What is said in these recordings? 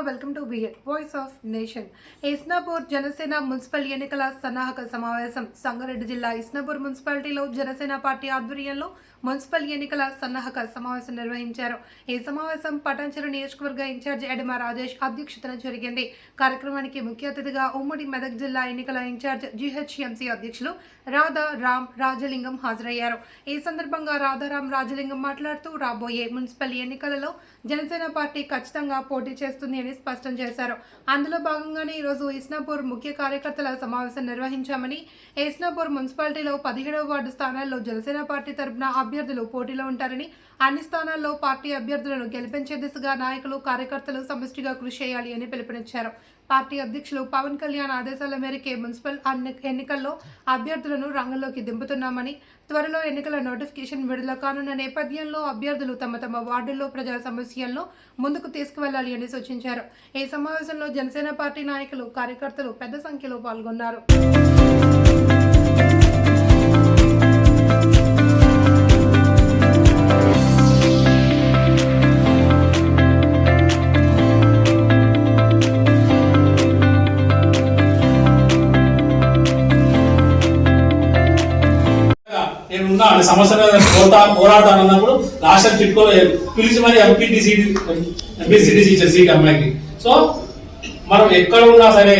Welcome to BEd voice of nation Isnapur Janasena municipal ఎన్నికల సన్నాహక సమావేశం సంగారెడ్డి జిల్లా ఇస్నాపూర్ మున్సిపాలిటీలో జనసేన పార్టీ ఆధ్వర్యంలో మున్సిపల్ ఎన్నికల సన్నాహక సమావేశం నిర్వహించారు ఈ సమావేశం పటాన్చెరు నియోజకవర్గ ఇన్ఛార్జ్ ఎడమ రాజేష్ అధ్యక్షతన జరిగింది కార్యక్రమానికి ముఖ్య అతిథిగా ఉమ్మడి మెదక్ జిల్లా ఎన్నికల ఇన్ఛార్జ్ జిహెచ్ఎంసి అధ్యక్షులు రాధా రామ్ రాజలింగం హాజరయ్యారు ఈ సందర్భంగా రాధారాం రాజలింగం మాట్లాడుతూ రాబోయే మున్సిపల్ ఎన్నికలలో జనసేన పార్టీ ఖచ్చితంగా పోటీ చేస్తుంది అని స్పష్టం చేశారు. అందులో భాగంగానే ఈరోజు ఇస్నాపూర్ ముఖ్య కార్యకర్తల సమావేశం నిర్వహించామని ఇస్నాపూర్ మున్సిపాలిటీలో పదిహేడవ వార్డు స్థానాల్లో జనసేన పార్టీ తరపున అభ్యర్థులు పోటీలో ఉంటారని అన్ని స్థానాల్లో పార్టీ అభ్యర్థులను గెలిపించే దిశగా నాయకులు కార్యకర్తలు సమిష్టిగా కృషి చేయాలి అని పిలుపునిచ్చారు. పార్టీ అధ్యక్షులు పవన్ కళ్యాణ్ ఆదేశాల మేరకే మున్సిపల్ ఎన్నికల్లో అభ్యర్థులను రంగంలోకి దింపుతున్నామని త్వరలో ఎన్నికల నోటిఫికేషన్ విడుదల కానున్న నేపథ్యంలో అభ్యర్థులు తమ తమ వార్డుల్లో ప్రజా సమస్యలను ముందుకు తీసుకువెళ్ళాలి అని సూచించారు. ఈ సమావేశంలో జనసేన పార్టీ నాయకులు కార్యకర్తలు పెద్ద సంఖ్యలో పాల్గొన్నారు. నేను ఉన్నా అనే సమస్య పోతా పోరాడతాను అన్నప్పుడు లాస్ట్ టైం పిలిచి మరి ఎంపీటీ ఎంపీసీటీసీ ఎంపీ సీట్ అమ్మాయికి. సో మనం ఎక్కడ ఉన్నా సరే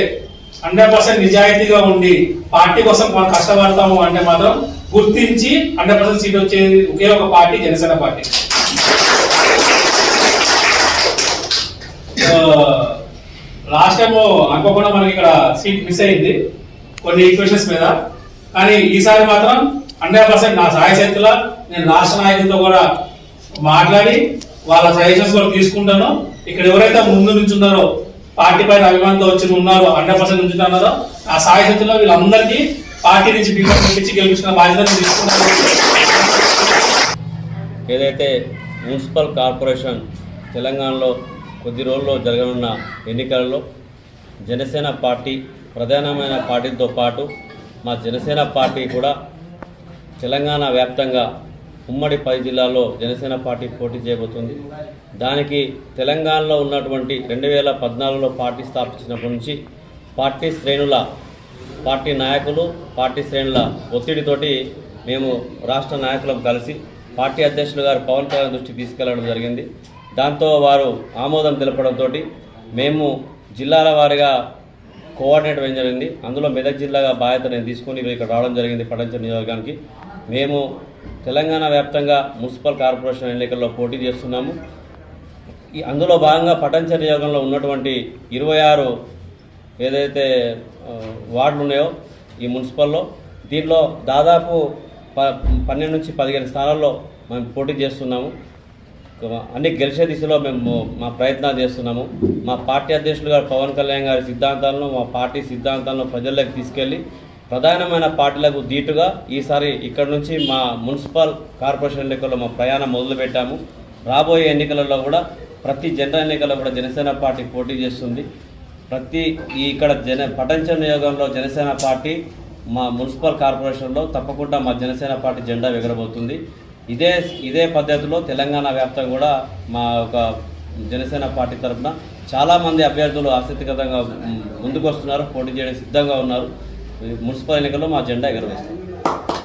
హండ్రెడ్ పర్సెంట్ నిజాయితీగా ఉండి పార్టీ కోసం మనం కష్టపడతాము అంటే మాత్రం గుర్తించి హండ్రెడ్ పర్సెంట్ సీట్ వచ్చేది ఒకే ఒక party Janasena party. Last time అనుకోకుండా మనకి ఇక్కడ సీట్ మిస్ అయింది. కొన్ని ఈక్వేషన్స్ మీద కానీ ఈసారి మాత్రం హండ్రెడ్ పర్సెంట్ నా సహాయ శక్తుల నేను రాష్ట్ర నాయకులతో కూడా మాట్లాడి వాళ్ళ సజెషన్స్ కూడా తీసుకుంటాను. ఇక్కడ ఎవరైతే ముందు నుంచి ఉన్నారో పార్టీ పైన అభిమానంతో వచ్చి ఉన్నారో హండ్రెడ్ పర్సెంట్ నుంచి ఉన్నారో ఆ సహాయ శక్తుల్లో వీళ్ళందరికీ పార్టీ నుంచి బీజేపీ పంపించి గెలిపించిన బాధ్యత నేను ఏదైతే మున్సిపల్ కార్పొరేషన్ తెలంగాణలో కొద్ది రోజుల్లో జరగనున్న ఎన్నికలలో జనసేన పార్టీ ప్రధానమైన పార్టీలతో పాటు మా జనసేన పార్టీ కూడా తెలంగాణ వ్యాప్తంగా ఉమ్మడి పది జిల్లాల్లో జనసేన పార్టీ పోటీ చేయబోతుంది. దానికి తెలంగాణలో ఉన్నటువంటి రెండు వేల పద్నాలుగులో పార్టీ స్థాపించినప్పటి నుంచి పార్టీ శ్రేణుల పార్టీ నాయకులు పార్టీ శ్రేణుల ఒత్తిడితోటి మేము రాష్ట్ర నాయకులం కలిసి పార్టీ అధ్యక్షులు గారు పవన్ కళ్యాణ్ దృష్టి తీసుకెళ్ళడం జరిగింది. దాంతో వారు ఆమోదం తెలపడంతో మేము జిల్లాల వారిగా కోఆర్డినేట్ వేయడం జరిగింది? అందులో మెదక్ జిల్లాగా బాధ్యత నేను తీసుకొని ఇక్కడ రావడం జరిగింది పటంచ నియోజకవర్గానికి. మేము తెలంగాణ వ్యాప్తంగా మున్సిపల్ కార్పొరేషన్ ఎన్నికల్లో పోటీ చేస్తున్నాము. ఈ అందులో భాగంగా పటంచర్ నియోజకంలో ఉన్నటువంటి ఇరవై ఆరు ఏదైతే వార్డులు ఉన్నాయో ఈ మున్సిపల్లో దీనిలో దాదాపు ప పన్నెండు నుంచి పదిహేను స్థానాల్లో మేము పోటీ చేస్తున్నాము. అన్ని గెలిచే దిశలో మేము మా ప్రయత్నాలు చేస్తున్నాము. మా పార్టీ అధ్యక్షులు గారు పవన్ కళ్యాణ్ గారి సిద్ధాంతాలను మా పార్టీ సిద్ధాంతాలను ప్రజల్లోకి తీసుకెళ్ళి ప్రధానమైన పార్టీలకు దీటుగా ఈసారి ఇక్కడ నుంచి మా మున్సిపల్ కార్పొరేషన్ ఎన్నికల్లో మా ప్రయాణం మొదలుపెట్టాము. రాబోయే ఎన్నికలలో కూడా ప్రతి జనరల్ ఎన్నికల్లో కూడా జనసేన పార్టీ పోటీ చేస్తుంది. ప్రతి ఈ ఇక్కడ జన పటంచ నియోగంలో జనసేన పార్టీ మా మున్సిపల్ కార్పొరేషన్లో తప్పకుండా మా జనసేన పార్టీ జెండా ఎగరబోతుంది ఇదే ఇదే పద్ధతిలో తెలంగాణ వ్యాప్తంగా కూడా మా ఒక జనసేన పార్టీ తరఫున చాలామంది అభ్యర్థులు ఆసక్తికరంగా ముందుకు వస్తున్నారు పోటీ చేయడానికి సిద్ధంగా ఉన్నారు. మున్సిపల్ ఎన్నికల్లో మా జెండా ఎగరవేస్తాం.